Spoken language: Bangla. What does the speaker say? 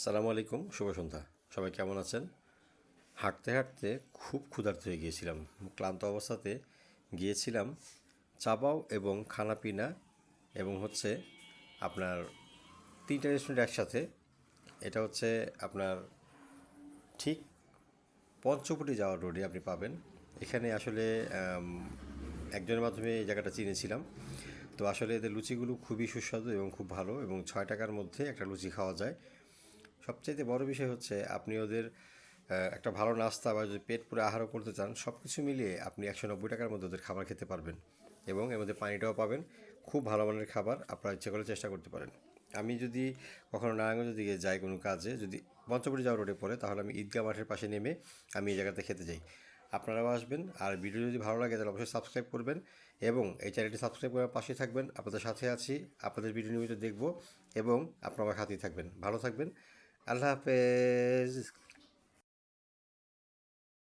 সালামু আলাইকুম, শুভ সন্ধ্যা। সবাই কেমন আছেন? হাঁটতে হাঁটতে খুব ক্ষুধার্ত হয়ে গিয়েছিলাম। ক্লান্ত অবস্থাতে গিয়েছিলাম চাবাও এবং খানাপিনা এবং হচ্ছে আপনার তিনটা রেস্টুরেন্ট একসাথে। এটা হচ্ছে আপনার ঠিক পঞ্চবটি যাওয়ার রোডে আপনি পাবেন। এখানে আসলে একজনের মাধ্যমে এই জায়গাটা চিনেছিলাম। তো আসলে এদের লুচিগুলো খুবই সুস্বাদু এবং খুব ভালো এবং ছয় টাকার মধ্যে একটা লুচি খাওয়া যায়। সবচাইতে বড় বিষয় হচ্ছে আপনি ওদের একটা ভালো নাস্তা বা যদি পেট পুরো আহারও করতে চান সব কিছু মিলিয়ে আপনি একশো নব্বই টাকার মধ্যে ওদের খাবার খেতে পারবেন এবং এর মধ্যে পানিটাও পাবেন। খুব ভালো মানের খাবার, আপনারা ইচ্ছে করে চেষ্টা করতে পারেন। আমি যদি কখনো নারায়ণগঞ্জ দিকে যাই কোনো কাজে, যদি পঞ্চবটি যাওয়ার রোডে পড়ে, তাহলে আমি ঈদগাহ মাঠের পাশে নেমে আমি এই জায়গাতে খেতে যাই। আপনারাও আসবেন, আর ভিডিও যদি ভালো লাগে তাহলে অবশ্যই সাবস্ক্রাইব করবেন এবং এই চ্যানেলটি সাবস্ক্রাইব করার পাশে থাকবেন। আপনাদের সাথে আছি, আপনাদের ভিডিও নিয়মিত দেখব এবং আপনারা আমার সাথেই থাকবেন। ভালো থাকবেন আল্লাহ হাফেজ।